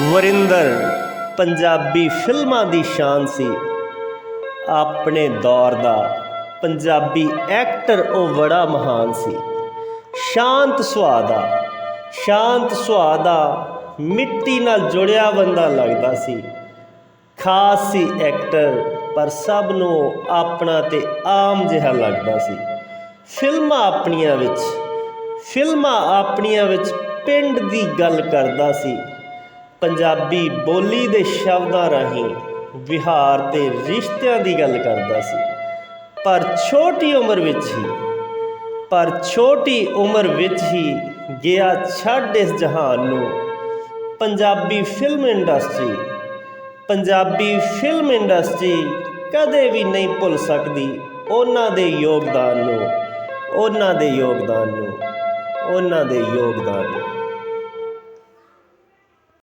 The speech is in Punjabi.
ਵਰਿੰਦਰ, ਪੰਜਾਬੀ ਫਿਲਮਾਂ ਦੀ ਸ਼ਾਨ ਸੀ। ਆਪਣੇ ਦੌਰ ਦਾ ਪੰਜਾਬੀ ਐਕਟਰ ਉਹ ਬੜਾ ਮਹਾਨ ਸੀ। ਸ਼ਾਂਤ ਸੁਭਾਅ ਦਾ, ਸ਼ਾਂਤ ਸੁਭਾਅ ਦਾ ਮਿੱਟੀ ਨਾਲ ਜੁੜਿਆ ਬੰਦਾ ਲੱਗਦਾ ਸੀ। ਖਾਸ ਸੀ ਐਕਟਰ, ਪਰ ਸਭ ਨੂੰ ਉਹ ਆਪਣਾ ਤੇ ਆਮ ਜਿਹਾ ਲੱਗਦਾ ਸੀ। ਫਿਲਮਾਂ ਆਪਣੀਆਂ ਵਿੱਚ, ਫਿਲਮਾਂ ਆਪਣੀਆਂ ਵਿੱਚ ਪਿੰਡ ਦੀ ਗੱਲ ਕਰਦਾ ਸੀ। ਪੰਜਾਬੀ ਬੋਲੀ ਦੇ ਸ਼ਬਦਾਂ ਰਾਹੀਂ ਵਿਹਾਰ ਤੇ ਰਿਸ਼ਤਿਆਂ ਦੀ ਗੱਲ ਕਰਦਾ ਸੀ। ਪਰ ਛੋਟੀ ਉਮਰ ਵਿੱਚ ਹੀ, ਪਰ ਛੋਟੀ ਉਮਰ ਵਿੱਚ ਹੀ ਗਿਆ ਛੱਡ ਇਸ ਜਹਾਨ ਨੂੰ। Punjabi film industry Punjabi film industry ਕਦੇ ਵੀ ਨਹੀਂ ਭੁੱਲ ਸਕਦੀ ਉਹਨਾਂ ਦੇ ਯੋਗਦਾਨ ਨੂੰ, ਉਹਨਾਂ ਦੇ ਯੋਗਦਾਨ ਨੂੰ, ਉਹਨਾਂ ਦੇ ਯੋਗਦਾਨ ਨੂੰ।